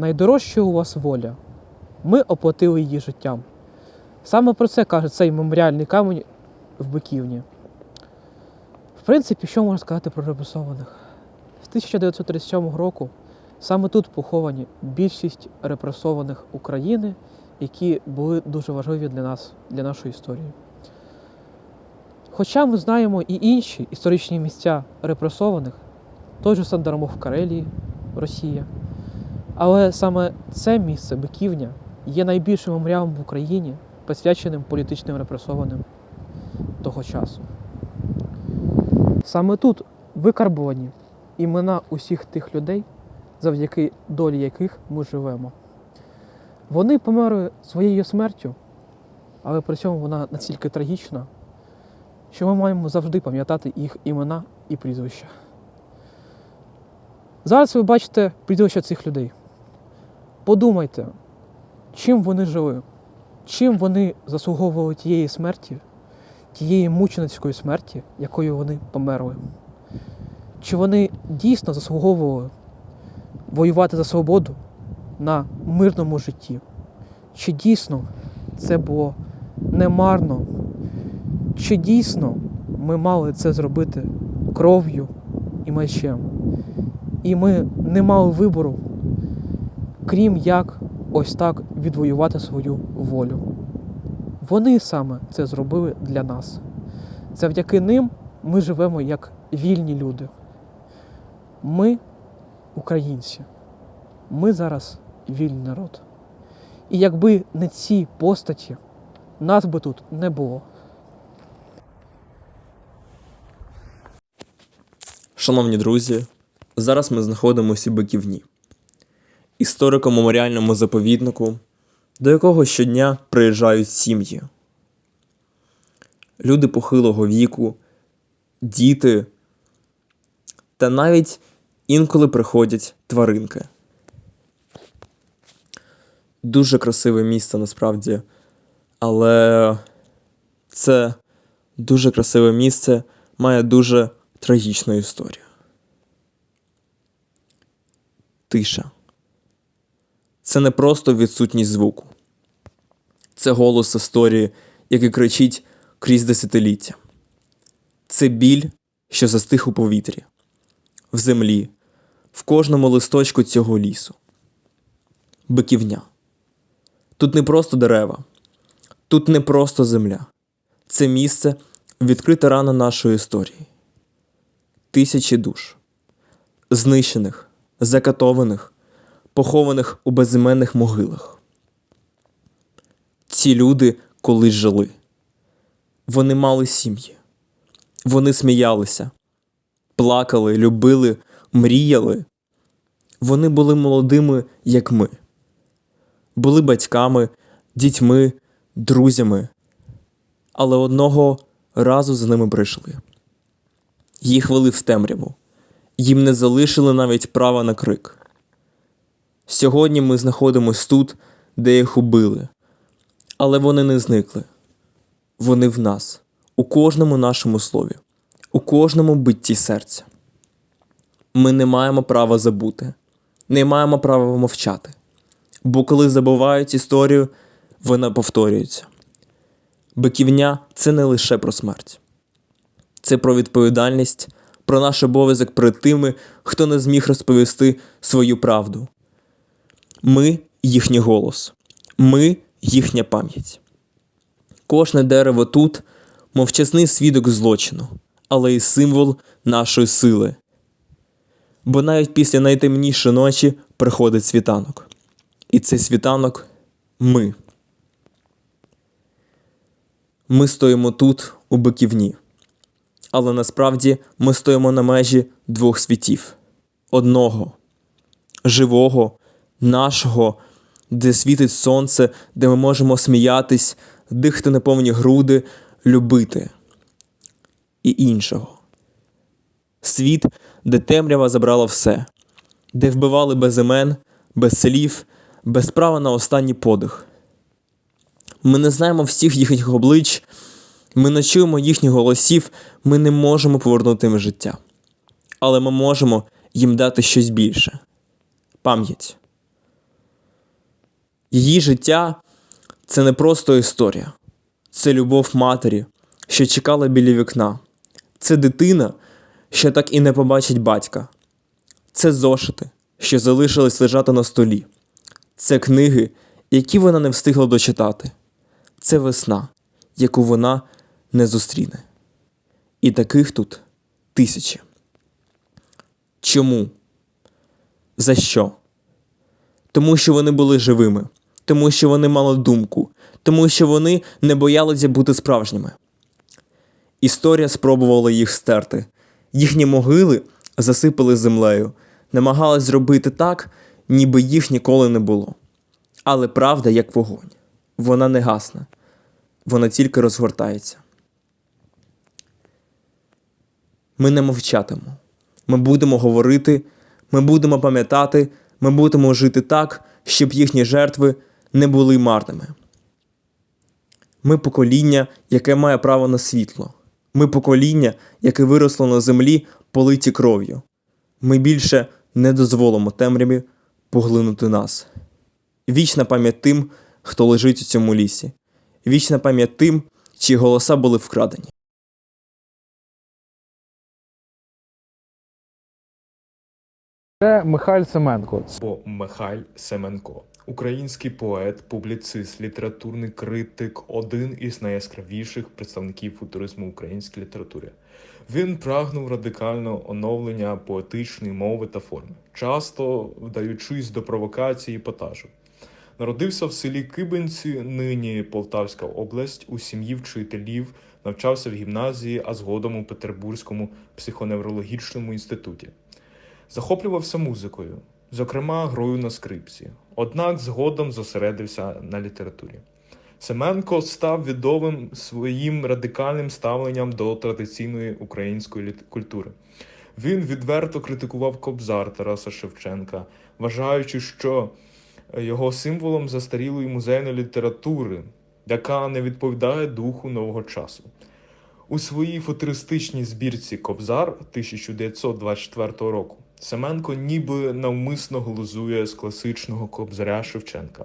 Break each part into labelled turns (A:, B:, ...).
A: Найдорожча у вас воля. Ми оплатили її життям. Саме про це каже цей меморіальний камінь в Биківні. В принципі, що можна сказати про репресованих? З 1937 року саме тут поховані більшість репресованих України, які були дуже важливі для нас, для нашої історії. Хоча ми знаємо і інші історичні місця репресованих, той же Сандармов в Карелії, Росія. Але саме це місце, Биківня, є найбільшим меморіалом в Україні, присвяченим політичним репресованим того часу. Саме тут викарбовані імена усіх тих людей, завдяки долі яких ми живемо. Вони померли своєю смертю, але при цьому вона настільки трагічна, що ми маємо завжди пам'ятати їх імена і прізвища. Зараз ви бачите прізвища цих людей. Подумайте, чим вони жили, чим вони заслуговували тієї смерті, тієї мученицької смерті, якою вони померли. Чи вони дійсно заслуговували воювати за свободу на мирному житті? Чи дійсно це було немарно? Чи дійсно ми мали це зробити кров'ю і мечем? І ми не мали вибору, крім як ось так відвоювати свою волю. Вони саме це зробили для нас. Завдяки ним ми живемо як вільні люди. Ми українці. Ми зараз вільний народ. І якби не ці постаті, нас би тут не було.
B: Шановні друзі, зараз ми знаходимося у Биківні, історико-меморіальному заповіднику, до якого щодня приїжджають сім'ї. Люди похилого віку, діти та навіть інколи приходять тваринки. Дуже красиве місце насправді, але це дуже красиве місце має дуже трагічну історію. Тиша. Це не просто відсутність звуку. Це голос історії, який кричить крізь десятиліття. Це біль, що застиг у повітрі, в землі, в кожному листочку цього лісу. Биківня. Тут не просто дерева, тут не просто земля. Це місце відкрита рана нашої історії тисячі душ, знищених, закатованих, похованих у безіменних могилах. Ці люди колись жили. Вони мали сім'ї, вони сміялися, плакали, любили, мріяли. Вони були молодими, як ми, були батьками, дітьми, друзями, але одного разу за ними прийшли. Їх вели в темряву. Їм не залишили навіть права на крик. Сьогодні ми знаходимось тут, де їх убили. Але вони не зникли. Вони в нас, у кожному нашому слові, у кожному битті серця. Ми не маємо права забути, не маємо права мовчати. Бо коли забувають історію, вона повторюється. Биківня це не лише про смерть це про відповідальність, про наш обов'язок перед тими, хто не зміг розповісти свою правду. Ми їхній голос, ми їхня пам'ять. Кожне дерево тут мовчасний свідок злочину, але й символ нашої сили. Бо навіть після найтемнішої ночі приходить світанок. І цей світанок ми. Ми стоїмо тут, у биківні але насправді ми стоїмо на межі двох світів: одного живого, нашого, де світить сонце, де ми можемо сміятись, дихати на повні груди, любити, і іншого. Світ, де темрява забрала все, де вбивали без імен, без слів, без права на останній подих. Ми не знаємо всіх їхніх облич. Ми не чуємо їхніх голосів, ми не можемо повернути їм життя. Але ми можемо їм дати щось більше пам'ять. Її життя це не просто історія, це любов матері, що чекала біля вікна. Це дитина, що так і не побачить батька. Це зошити, що залишились лежати на столі. Це книги, які вона не встигла дочитати. Це весна, яку вона не зустріне. І таких тут тисячі. Чому? За що? Тому що вони були живими, тому що вони мали думку, тому що вони не боялися бути справжніми. Історія спробувала їх стерти. Їхні могили засипали землею, намагалась зробити так, ніби їх ніколи не було. Але правда, як вогонь, вона не гасне, вона тільки розгортається. Ми не мовчатимемо. Ми будемо говорити, ми будемо пам'ятати, ми будемо жити так, щоб їхні жертви не були марними. Ми покоління, яке має право на світло. Ми покоління, яке виросло на землі, политі кров'ю. Ми більше не дозволимо темряві поглинути нас. Вічна пам'ять тим, хто лежить у цьому лісі. Вічна пам'ять тим, чиї голоса були вкрадені.
C: Це Михайль Семенко.
D: Бо Михайль Семенко, український поет, публіцист, літературний критик, один із найяскравіших представників футуризму в українській літературі. Він прагнув радикального оновлення поетичної мови та форми, часто вдаючись до провокації і епатажу. Народився в селі Кибинці, нині Полтавська область, у сім'ї вчителів, навчався в гімназії, а згодом у Петербурзькому психоневрологічному інституті. Захоплювався музикою, зокрема грою на скрипці, однак згодом зосередився на літературі. Семенко став відомим своїм радикальним ставленням до традиційної української культури. Він відверто критикував Кобзар Тараса Шевченка, вважаючи, що його символом застарілої музейної літератури, яка не відповідає духу нового часу. У своїй футуристичній збірці Кобзар 1924 року Семенко ніби навмисно глузує з класичного кобзаря Шевченка,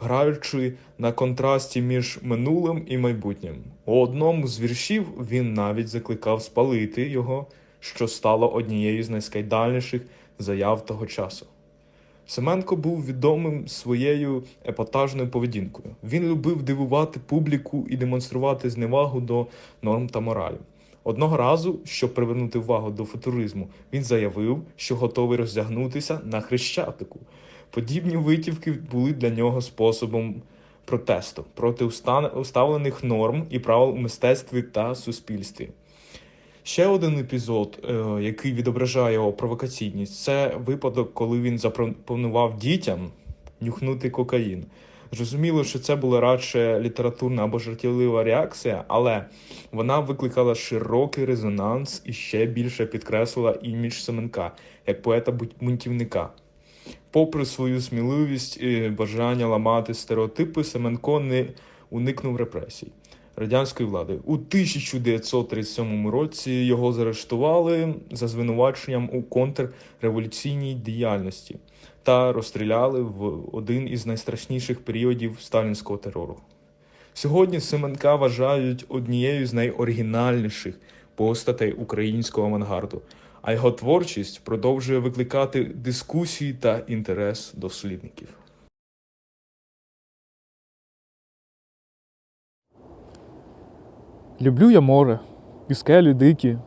D: граючи на контрасті між минулим і майбутнім. У одному з віршів він навіть закликав спалити його, що стало однією з найскайдальніших заяв того часу. Семенко був відомим своєю епатажною поведінкою. Він любив дивувати публіку і демонструвати зневагу до норм та моралі. Одного разу, щоб привернути увагу до футуризму, він заявив, що готовий роздягнутися на хрещатику. Подібні витівки були для нього способом протесту проти уставлених норм і правил у мистецтві та суспільстві. Ще один епізод, е, який відображає його провокаційність, це випадок, коли він запропонував дітям нюхнути кокаїн. Зрозуміло, що це була радше літературна або жартівлива реакція, але вона викликала широкий резонанс і ще більше підкреслила імідж Семенка як поета-бунтівника. Попри свою сміливість і бажання ламати стереотипи, Семенко не уникнув репресій радянської влади. У 1937 році його заарештували за звинуваченням у контрреволюційній діяльності та розстріляли в один із найстрашніших періодів сталінського терору. Сьогодні Семенка вважають однією з найоригінальніших постатей українського авангарду, а його творчість продовжує викликати дискусії та інтерес дослідників.
C: Люблю я море, і дикі,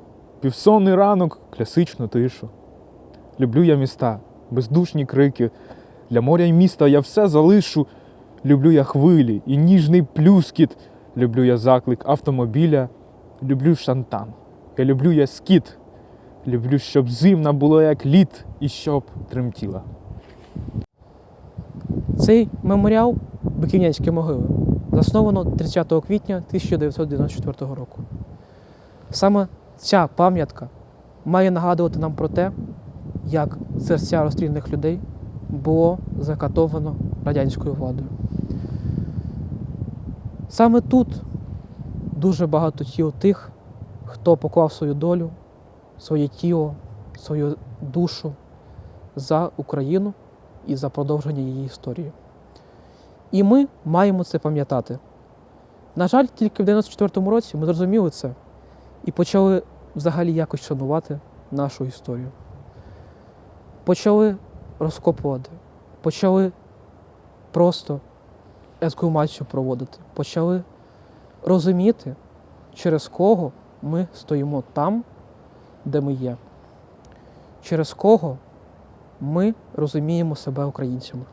C: півсонний ранок, класичну тишу. Люблю я міста, бездушні крики. Для моря й міста я все залишу. Люблю я хвилі і ніжний плюскіт. Люблю я заклик автомобіля. Люблю шантан. Я люблю я скіт. Люблю, щоб зимна було як лід, і щоб тремтіла.
A: Цей меморіал Биківнянські могили засновано 30 квітня 1994 року. Саме ця пам'ятка має нагадувати нам про те, як серця розстріляних людей було закатовано радянською владою. Саме тут дуже багато тіл тих, хто поклав свою долю, своє тіло, свою душу за Україну і за продовження її історії. І ми маємо це пам'ятати. На жаль, тільки в 94-му році ми зрозуміли це і почали взагалі якось шанувати нашу історію. Почали розкопувати, почали просто ексгумацію проводити, почали розуміти, через кого ми стоїмо там, де ми є, через кого ми розуміємо себе українцями.